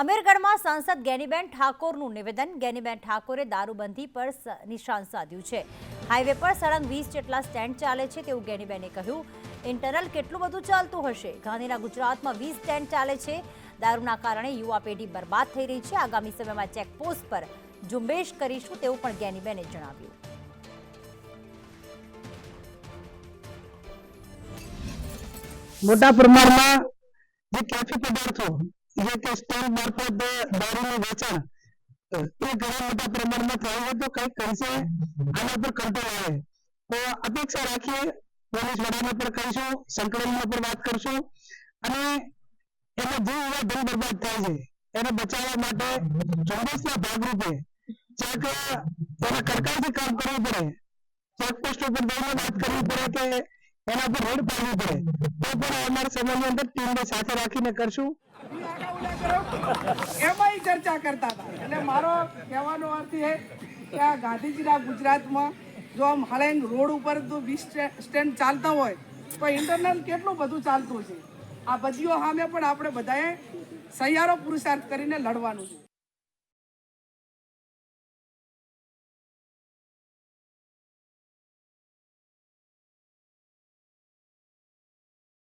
અમીરગઢમાં સાંસદ ગેનીબેન ઠાકોરનું નિવેદન. ગેનીબેન ઠાકોરે દારૂબંધી પર નિશાન સાધ્યું છે. હાઈવે પર સળંગ વીસ જેટલા સ્ટેન્ડ ચાલે છે તેવું ગેનીબેને કહ્યું. ઇન્ટરનલ કેટલું બધું ચાલતું હશે? ગાંધીના ગુજરાતમાં વીસ સ્ટેન્ડ ચાલે છે. દારૂના કારણે યુવા પેઢી બરબાદ થઈ રહી છે. આગામી સમયમાં ચેકપોસ્ટ પર ઝુંબેશ કરીશું તેવું પણ ગેનીબેને જણાવ્યું. મોટા પ્રમાણમાં જે કેફી પદાર્થો જે કે સ્ટેન્ડ મારફત દારૂનું વેચાણ એ ઘણા મોટા પ્રમાણમાં થયું છે તો કંઈક કરશે, આના પર કંટ્રોલ આવે. તો અપેક્ષા રાખીએ, પોલીસ વડાને પણ કહીશું સંકલનમાં પણ વાત કરશું, અને એમાં જે એવા ધન બરબાદ થાય છે, એને બચાવવા માટે ઝુંબેશના ભાગરૂપે ચેક, એને કડકાઈથી કામ કરવું પડે. ચેકપોસ્ટ ઉપર જઈને વાત કરવી પડે કે એના પર રેડ પાડવી પડે. તો પણ અમારા સમયની અંદર ટીમને સાથે રાખીને કરશું. એમાંય ચર્ચા કરતા હતા. એટલે મારો કહેવાનો અર્થ એ કે આ ગાંધીજીના ગુજરાતમાં જો આમ હળંગ રોડ ઉપર તો વીસ સ્ટેન્ડ ચાલતા હોય, તો ઇન્ટરનલ કેટલું બધું ચાલતું છે આ બધીઓ સામે પણ આપણે બધાએ સહિયારો પુરુષાર્થ કરીને લડવાનું છે.